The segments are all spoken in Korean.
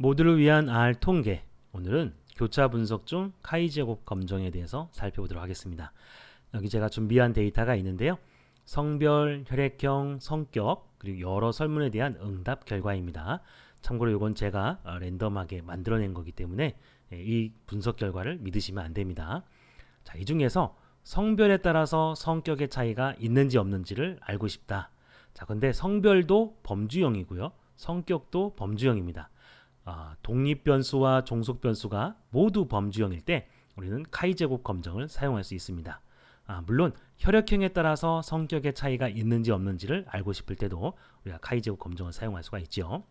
모두를 위한 R 통계. 오늘은 교차 분석 중 카이 제곱 검정에 대해서 살펴보도록 하겠습니다. 여기 제가 준비한 데이터가 있는데요. 성별, 혈액형, 성격, 그리고 여러 설문에 대한 응답 결과입니다. 참고로 이건 제가 어, 랜덤하게 만들어낸 거기 때문에 예, 이 분석 결과를 믿으시면 안 됩니다. 자, 이 중에서 성별에 따라서 성격의 차이가 있는지 없는지를 알고 싶다. 자, 근데 성별도 범주형이고요. 성격도 범주형입니다. 아, 독립 변수와 종속 변수가 모두 범주형일 때 우리는 카이 제곱 검정을 사용할 수 있습니다. 아, 물론 혈액형에 따라서 성격의 차이가 있는지 없는지를 알고 싶을 때도 우리가 카이 제곱 검정을 사용할 수가 있죠.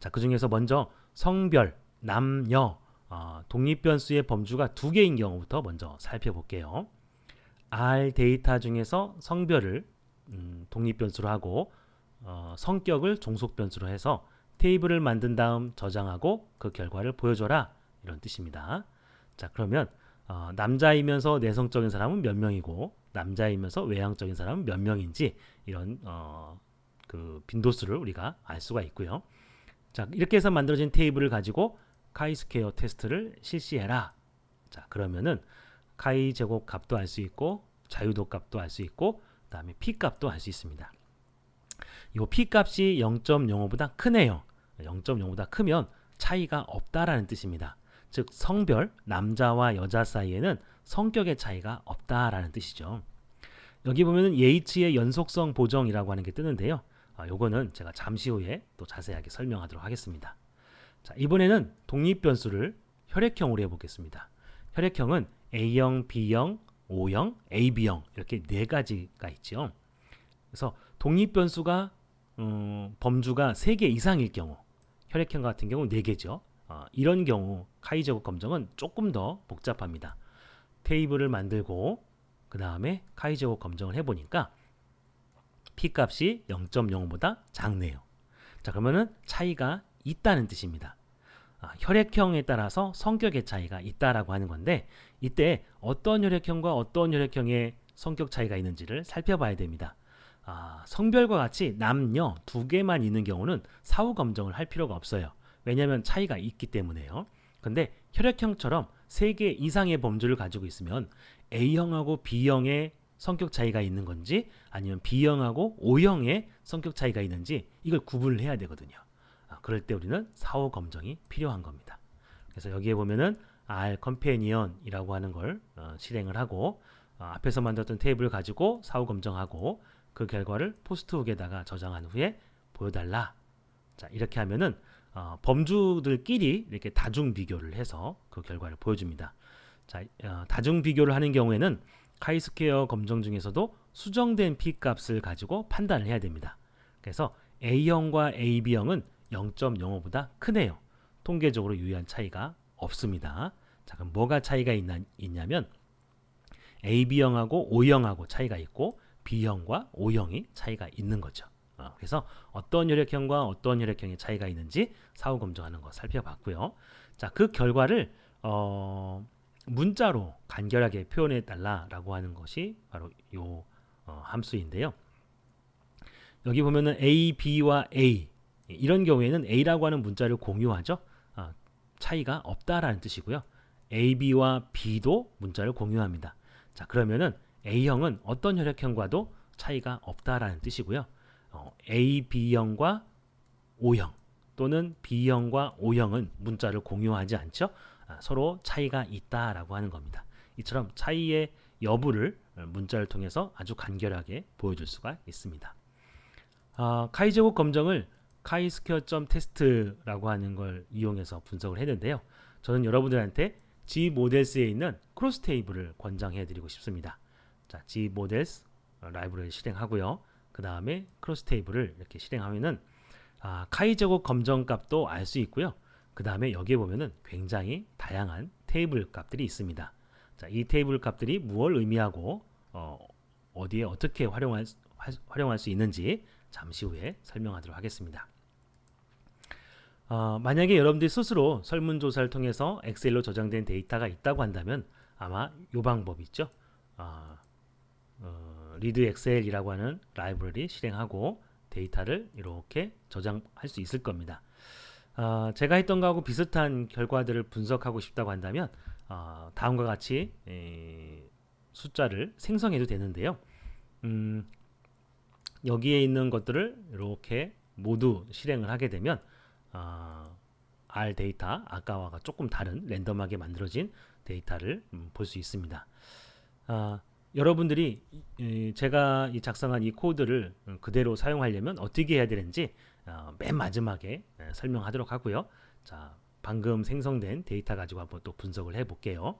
자, 그 중에서 먼저 성별, 남녀, 어, 독립 변수의 범주가 두 개인 경우부터 먼저 살펴볼게요. R 데이터 중에서 성별을 음, 독립 변수로 하고 어, 성격을 종속 변수로 해서 테이블을 만든 다음 저장하고 그 결과를 보여줘라 이런 뜻입니다. 자 그러면 어, 남자이면서 내성적인 사람은 몇 명이고 남자이면서 외향적인 사람은 몇 명인지 이런 어, 그 빈도수를 우리가 알 수가 있고요. 자 이렇게 해서 만들어진 테이블을 가지고 카이스퀘어 테스트를 실시해라. 자 그러면은 카이 제곱 값도 알 수 있고 자유도 값도 알 수 있고 그 다음에 p 값도 알 수 있습니다. 이 p 값이 0.05보다 크네요. 0.05보다 크면 차이가 없다라는 뜻입니다. 즉 성별 남자와 여자 사이에는 성격의 차이가 없다라는 뜻이죠. 여기 보면은 예이츠의 연속성 보정이라고 하는 게 뜨는데요. 아, 요거는 제가 잠시 후에 또 자세하게 설명하도록 하겠습니다. 자, 이번에는 독립 변수를 혈액형으로 해보겠습니다. 혈액형은 A형, B형, O형, AB형 이렇게 네 가지가 있죠. 그래서 독립 변수가 음, 범주가 3개 이상일 경우 혈액형 같은 경우 4개죠. 어, 이런 경우 카이 제곱 검정은 조금 더 복잡합니다. 테이블을 만들고 그 다음에 카이 제곱 검정을 해보니까 p 값이 0.05보다 작네요. 자 그러면은 차이가 있다는 뜻입니다. 아, 혈액형에 따라서 성격의 차이가 있다라고 하는 건데 이때 어떤 혈액형과 어떤 혈액형의 성격 차이가 있는지를 살펴봐야 됩니다. 아, 성별과 같이 남녀 두 개만 있는 경우는 사후 검정을 할 필요가 없어요. 왜냐하면 차이가 있기 때문에요. 근데 혈액형처럼 세 개 이상의 범주를 가지고 있으면 A형하고 B형의 성격 차이가 있는 건지 아니면 B형하고 O형의 성격 차이가 있는지 이걸 구분을 해야 되거든요. 아, 그럴 때 우리는 사후 검정이 필요한 겁니다. 그래서 여기에 보면은 R 컴패니언이라고 하는 걸 어, 실행을 하고 어, 앞에서 만들었던 테이블을 가지고 사후 검정하고 그 결과를 포스트북에다가 저장한 후에 보여달라. 자 이렇게 하면은 어, 범주들끼리 이렇게 다중 비교를 해서 그 결과를 보여줍니다. 자 어, 다중 비교를 하는 경우에는 카이스퀘어 검정 중에서도 수정된 p 값을 가지고 판단을 해야 됩니다. 그래서 A형과 AB형은 0.05보다 크네요. 통계적으로 유의한 차이가 없습니다. 자, 그럼 뭐가 차이가 있나, 있냐면 AB형하고 O형하고 차이가 있고 B형과 O형이 차이가 있는 거죠. 어, 그래서 어떤 혈액형과 어떤 혈액형의 차이가 있는지 사후 검증하는 거 살펴봤고요. 자, 그 결과를 어, 문자로 간결하게 표현해 달라라고 하는 것이 바로 요 어, 함수인데요. 여기 보면은 A, B와 A 이런 경우에는 A라고 하는 문자를 공유하죠. 아, 차이가 없다라는 뜻이고요. A, B와 B도 문자를 공유합니다. 자 그러면은 A형은 어떤 혈액형과도 차이가 없다라는 뜻이고요. 어, A, B형과 O형 또는 B형과 O형은 문자를 공유하지 않죠. 아, 서로 차이가 있다라고 하는 겁니다. 이처럼 차이의 여부를 문자를 통해서 아주 간결하게 보여줄 수가 있습니다. 아, 카이 제곱 검정을 카이스퀘어.점 테스트라고 하는 걸 이용해서 분석을 했는데요. 저는 여러분들한테 G 모델스에 있는 크로스 테이블을 권장해 드리고 싶습니다. 자, G 모델스 라이브러리 실행하고요. 그 다음에 크로스 테이블을 이렇게 실행하면은 아, 카이 제곱 검정 값도 알 수 있고요. 그 다음에 여기에 보면은 굉장히 다양한 테이블 값들이 있습니다. 자, 이 테이블 값들이 무엇을 의미하고 어, 어디에 어떻게 활용할, 활용할 수 있는지 잠시 후에 설명하도록 하겠습니다. 어, 만약에 여러분들이 스스로 설문조사를 통해서 엑셀로 저장된 데이터가 있다고 한다면 아마 이 방법 있죠. 어, 어, 리드 엑셀이라고 하는 라이브러리 실행하고 데이터를 이렇게 저장할 수 있을 겁니다. 아, 제가 했던 거하고 비슷한 결과들을 분석하고 싶다고 한다면 아, 다음과 같이 에, 숫자를 생성해도 되는데요. 음, 여기에 있는 것들을 이렇게 모두 실행을 하게 되면 아, R 데이터 아까와 조금 다른 랜덤하게 만들어진 데이터를 음, 볼수 있습니다. 아, 여러분들이 이, 제가 이 작성한 이 코드를 음, 그대로 사용하려면 어떻게 해야 되는지 어, 맨 마지막에 에, 설명하도록 하고요. 자, 방금 생성된 데이터 가지고 한번 또 분석을 해볼게요.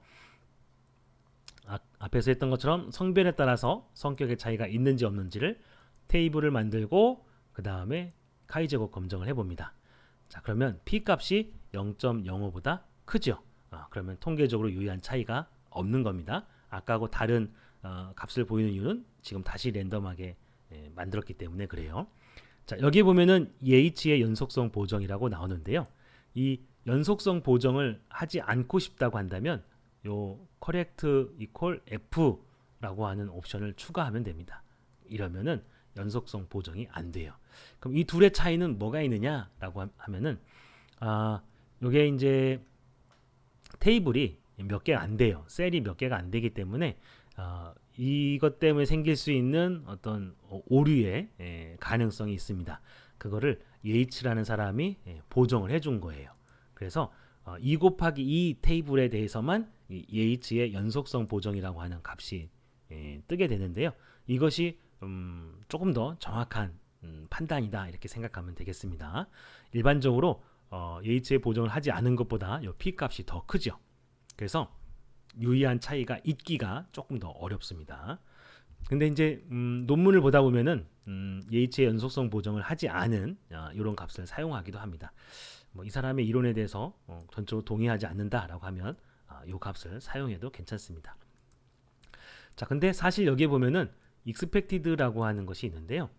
아, 앞에서 했던 것처럼 성별에 따라서 성격의 차이가 있는지 없는지를 테이블을 만들고 그 다음에 카이 제곱 검정을 해봅니다. 자, 그러면 p 값이 0.05보다 크죠. 아, 그러면 통계적으로 유의한 차이가 없는 겁니다. 아까하고 다른 어, 값을 보이는 이유는 지금 다시 랜덤하게 예, 만들었기 때문에 그래요. 자, 여기 보면은 EH의 연속성 보정이라고 나오는데요. 이 연속성 보정을 하지 않고 싶다고 한다면 요 correct equal f라고 하는 옵션을 추가하면 됩니다. 이러면은 연속성 보정이 안 돼요. 그럼 이 둘의 차이는 뭐가 있느냐라고 하면은 아, 요게 이제 테이블이 몇 개가 안 돼요. 셀이 몇 개가 안 되기 때문에 어, 이것 때문에 생길 수 있는 어떤 오류의 예, 가능성이 있습니다. 그거를 예이츠라는 사람이 예, 보정을 해준 거예요. 그래서 어, 2 곱하기 2 테이블에 대해서만 이 예이츠의 연속성 보정이라고 하는 값이 예, 뜨게 되는데요. 이것이 음, 조금 더 정확한 음, 판단이다 이렇게 생각하면 되겠습니다. 일반적으로 어, 예이츠의 보정을 하지 않은 것보다 요 p 값이 더 크죠. 그래서 유의한 차이가 있기가 조금 더 어렵습니다. 근데 이제 음, 논문을 보다 보면은 음, 예이츠의 연속성 보정을 하지 않은 어, 이런 값을 사용하기도 합니다. 뭐 이 사람의 이론에 대해서 어, 전적으로 동의하지 않는다라고 하면 어, 이 값을 사용해도 괜찮습니다. 자, 근데 사실 여기에 보면은 expected라고 하는 것이 있는데요.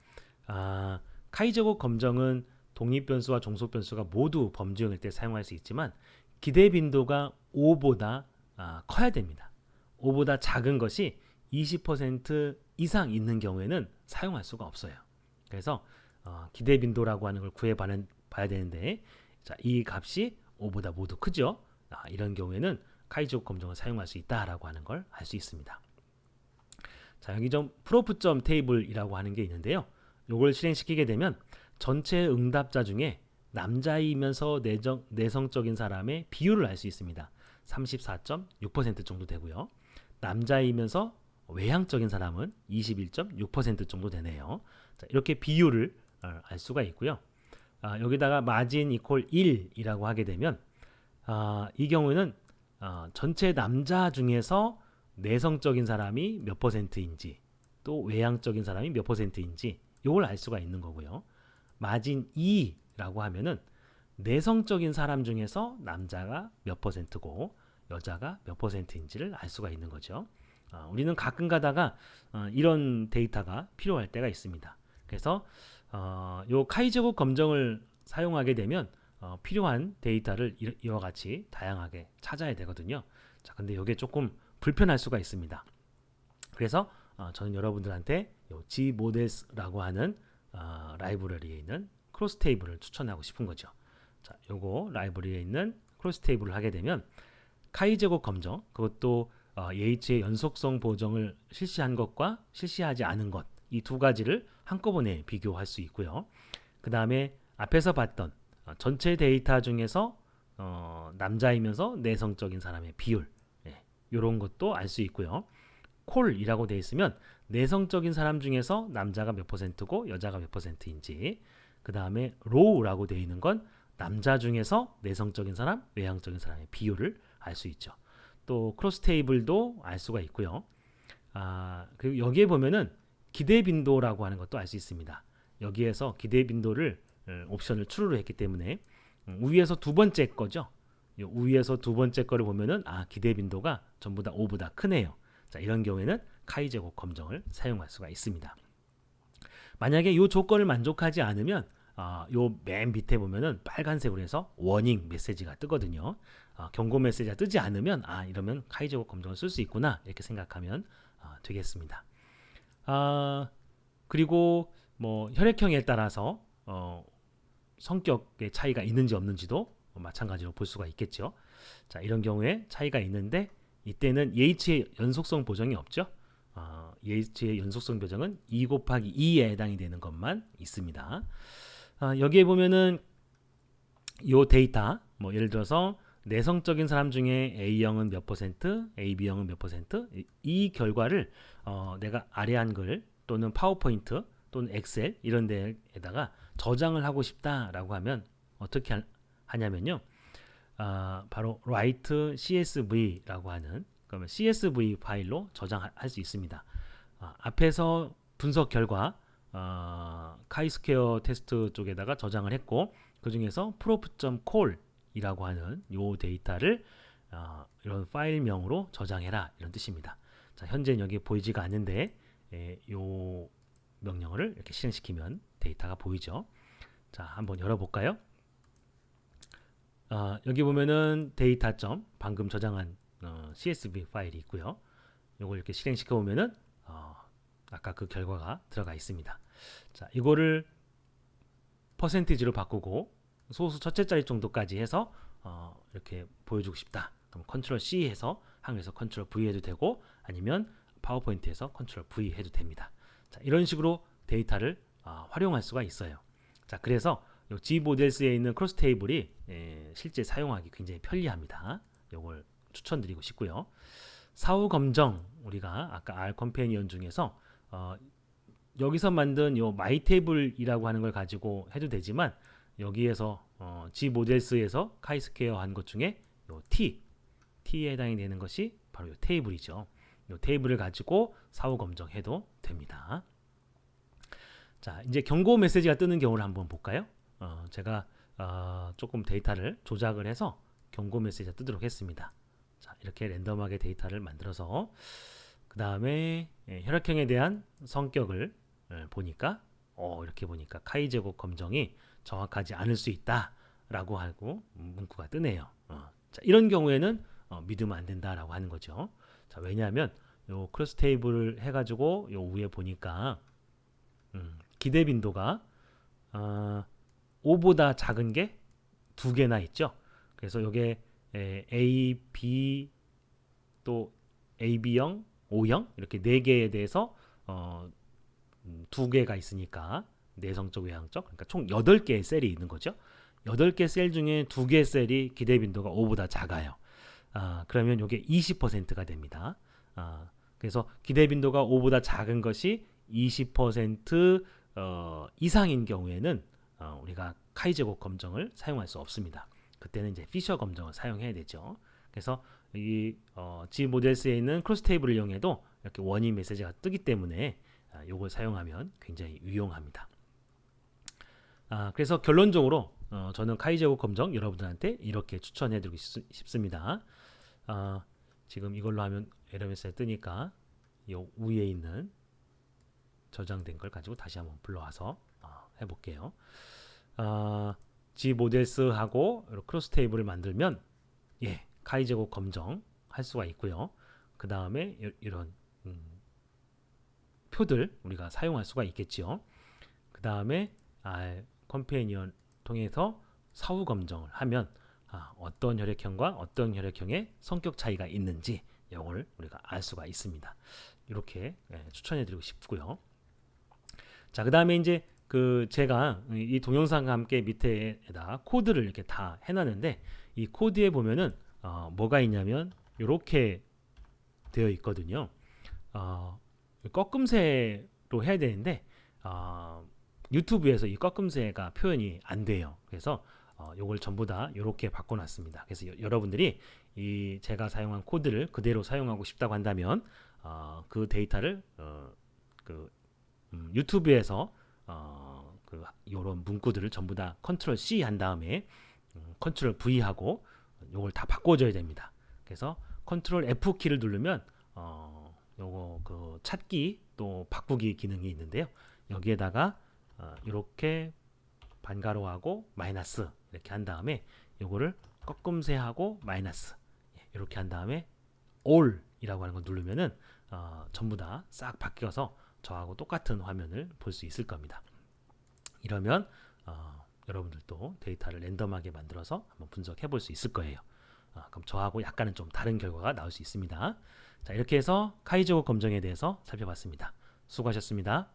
아, 카이제곱 검정은 독립 변수와 종속 변수가 모두 범주형일 때 사용할 수 있지만 기대 빈도가 5보다 아, 커야 됩니다. 5보다 작은 것이 20% 이상 있는 경우에는 사용할 수가 없어요. 그래서 어, 기대 빈도라고 하는 걸 구해 봐야 되는데 자, 이 값이 5보다 모두 크죠. 아, 이런 경우에는 카이제곱 검정을 사용할 수 있다라고 하는 걸 알 수 있습니다. 자, 여기 좀 프로프.점 테이블이라고 하는 게 있는데요. 요걸 실행시키게 되면 전체 응답자 중에 남자이면서 내정, 내성적인 사람의 비율을 알 수 있습니다. 34.6% 정도 되고요. 남자이면서 외향적인 사람은 21.6% 정도 되네요. 자, 이렇게 비율을 어, 알 수가 있고요. 아, 여기다가 마진 이퀄 1이라고 하게 되면 아, 이 경우에는 아, 전체 남자 중에서 내성적인 사람이 몇 퍼센트인지 또 외향적인 사람이 몇 퍼센트인지 이걸 알 수가 있는 거고요. 마진 2라고 하면은 내성적인 사람 중에서 남자가 몇 퍼센트고 여자가 몇 퍼센트인지를 알 수가 있는 거죠. 어, 우리는 가끔 가다가 어, 이런 데이터가 필요할 때가 있습니다. 그래서 어, 요 카이제곱 검정을 사용하게 되면 어, 필요한 데이터를 이, 이와 같이 다양하게 찾아야 되거든요. 자, 근데 이게 조금 불편할 수가 있습니다. 그래서 어, 저는 여러분들한테 요 Gmodels라고 하는 어, 라이브러리에 있는 크로스 테이블을 추천하고 싶은 거죠. 자, 요거 라이브러리에 있는 크로스 테이블을 하게 되면 카이 제곱 검정 그것도 어, 예이츠의 연속성 보정을 실시한 것과 실시하지 않은 것 이 두 가지를 한꺼번에 비교할 수 있고요. 그 다음에 앞에서 봤던 어, 전체 데이터 중에서 어, 남자이면서 내성적인 사람의 비율 예, 이런 것도 알 수 있고요. 콜이라고 되어 있으면 내성적인 사람 중에서 남자가 몇 퍼센트고 여자가 몇 퍼센트인지 그 다음에 로우라고 되어 있는 건 남자 중에서 내성적인 사람, 외향적인 사람의 비율을 알 수 있죠. 또 크로스 테이블도 알 수가 있고요. 아, 그리고 여기에 보면은 기대 빈도라고 하는 것도 알 수 있습니다. 여기에서 기대 빈도를 어, 옵션을 추루를 했기 때문에 음, 위에서 두 번째 거죠. 위에서 두 번째 거를 보면은 아 기대 빈도가 전부 다 5보다 크네요. 자 이런 경우에는 카이 제곱 검정을 사용할 수가 있습니다. 만약에 이 조건을 만족하지 않으면 아, 요 맨 밑에 보면은 빨간색으로 해서 워닝 메시지가 뜨거든요. 아, 경고 메시지가 뜨지 않으면 아 이러면 카이제곱 검정을 쓸 수 있구나 이렇게 생각하면 아, 되겠습니다. 아 그리고 뭐 혈액형에 따라서 어, 성격의 차이가 있는지 없는지도 마찬가지로 볼 수가 있겠죠. 자, 이런 경우에 차이가 있는데 이때는 EH의 연속성 보정이 없죠. 어, EH의 연속성 보정은 2 곱하기 2에 해당이 되는 것만 있습니다. 아, 여기에 보면은 요 데이터 뭐 예를 들어서 내성적인 사람 중에 A형은 몇 퍼센트, AB형은 몇 퍼센트 이- 이 결과를 어, 내가 아래 한글 또는 파워포인트 또는 엑셀 이런 데에다가 저장을 하고 싶다라고 하면 어떻게 하- 하냐면요. 아, 바로 write CSV라고 하는 그러면 CSV 파일로 저장할 수 있습니다. 아, 앞에서 분석 결과 어, 카이스퀘어 테스트 쪽에다가 저장을 했고 그 중에서 prof.call이라고 하는 요 데이터를 어, 이런 파일명으로 저장해라 이런 뜻입니다. 자, 현재 여기 보이지가 않는데 에, 요 명령어를 이렇게 실행시키면 데이터가 보이죠. 자, 한번 열어볼까요? 어, 여기 보면은 데이터 점 방금 저장한 어, CSV 파일이 있고요. 요걸 이렇게 실행시켜 보면은 어, 아까 그 결과가 들어가 있습니다. 자, 이거를 퍼센티지로 바꾸고 소수 첫째 자리 정도까지 해서 어, 이렇게 보여주고 싶다. 그럼 컨트롤 C 해서 한글에서 컨트롤 V 해도 되고 아니면 파워포인트에서 컨트롤 V 해도 됩니다. 자, 이런 식으로 데이터를 아, 활용할 수가 있어요. 자, 그래서 요 G 모델스에 있는 크로스 테이블이 에, 실제 사용하기 굉장히 편리합니다. 요걸 추천드리고 싶고요. 사후 검정 우리가 아까 R 컴패니언 중에서 어, 여기서 만든 요 마이 테이블이라고 하는 걸 가지고 해도 되지만 여기에서 어, G 모델스에서 카이스퀘어 한 것 중에 요 T T에 해당이 되는 것이 바로 요 테이블이죠. 요 테이블을 가지고 사후 검정해도 됩니다. 자, 이제 경고 메시지가 뜨는 경우를 한번 볼까요? 어, 제가 어, 조금 데이터를 조작을 해서 경고 메시지가 뜨도록 했습니다. 자, 이렇게 랜덤하게 데이터를 만들어서 그 다음에 예, 혈액형에 대한 성격을 예, 보니까 어, 이렇게 보니까 카이 제곱 검정이 정확하지 않을 수 있다라고 하고 문구가 뜨네요. 어, 자, 이런 경우에는 어, 믿으면 안 된다라고 하는 거죠. 자, 왜냐하면 요 크로스 테이블을 해가지고 요 위에 보니까 음, 기대 빈도가 어, 5보다 작은 게 두 개나 있죠. 그래서 요게 에, A, B 또 AB형, O형 이렇게 네 개에 대해서 어, 음, 두 개가 있으니까 내성적, 외향적 그러니까 총 8개의 셀이 있는 거죠. 8개 셀 중에 두개 셀이 기대 빈도가 5보다 작아요. 아, 그러면 요게 20%가 됩니다. 아, 그래서 기대 빈도가 5보다 작은 것이 20% 어, 이상인 경우에는 어, 우리가 카이 제곱 검정을 사용할 수 없습니다. 그때는 이제 피셔 검정을 사용해야 되죠. 그래서 이 어, G 모델스에 있는 크로스 테이블을 이용해도 이렇게 원인 메시지가 뜨기 때문에 아, 이걸 사용하면 굉장히 유용합니다. 아, 그래서 결론적으로 어, 저는 카이제곱 검정 여러분들한테 이렇게 추천해드리고 싶, 싶습니다. 아, 지금 이걸로 하면 에러 메시지 뜨니까 이 위에 있는 저장된 걸 가지고 다시 한번 불러와서 어, 해볼게요. 아, G 모델스하고 크로스 테이블을 만들면 예 카이 제곱 검정 할 수가 있고요. 그 다음에 이런 음, 표들 우리가 사용할 수가 있겠지요. 그 다음에 R 컴페니언 통해서 사후 검정을 하면 아, 어떤 혈액형과 어떤 혈액형의 성격 차이가 있는지 이걸 우리가 알 수가 있습니다. 이렇게 예, 추천해드리고 싶고요. 자, 그 다음에 이제 그 제가 이 동영상과 함께 밑에다 코드를 이렇게 다 해놨는데 이 코드에 보면은 어, 뭐가 있냐면 이렇게 되어 있거든요. 어, 꺾음새로 해야 되는데 어, 유튜브에서 이 꺾음새가 표현이 안 돼요. 그래서 어, 요걸 전부 다 이렇게 바꿔놨습니다. 그래서 여, 여러분들이 이 제가 사용한 코드를 그대로 사용하고 싶다고 한다면 어, 그 데이터를 어, 그 음, 유튜브에서 어, 그 요런 문구들을 전부 다 컨트롤 C 한 다음에 음, 컨트롤 V 하고 요걸 다 바꿔줘야 됩니다. 그래서 컨트롤 F 키를 누르면 어, 요거 그 찾기 또 바꾸기 기능이 있는데요. 여기에다가 어, 이렇게 반가로하고 마이너스 이렇게 한 다음에 요거를 꺾음새하고 마이너스 이렇게 한 다음에 all이라고 하는 걸 누르면은 어, 전부 다 싹 바뀌어서 저하고 똑같은 화면을 볼 수 있을 겁니다. 이러면 어, 여러분들도 데이터를 랜덤하게 만들어서 한번 분석해 볼 수 있을 거예요. 아, 그럼 저하고 약간은 좀 다른 결과가 나올 수 있습니다. 자, 이렇게 해서 카이제곱 검정에 대해서 살펴봤습니다. 수고하셨습니다.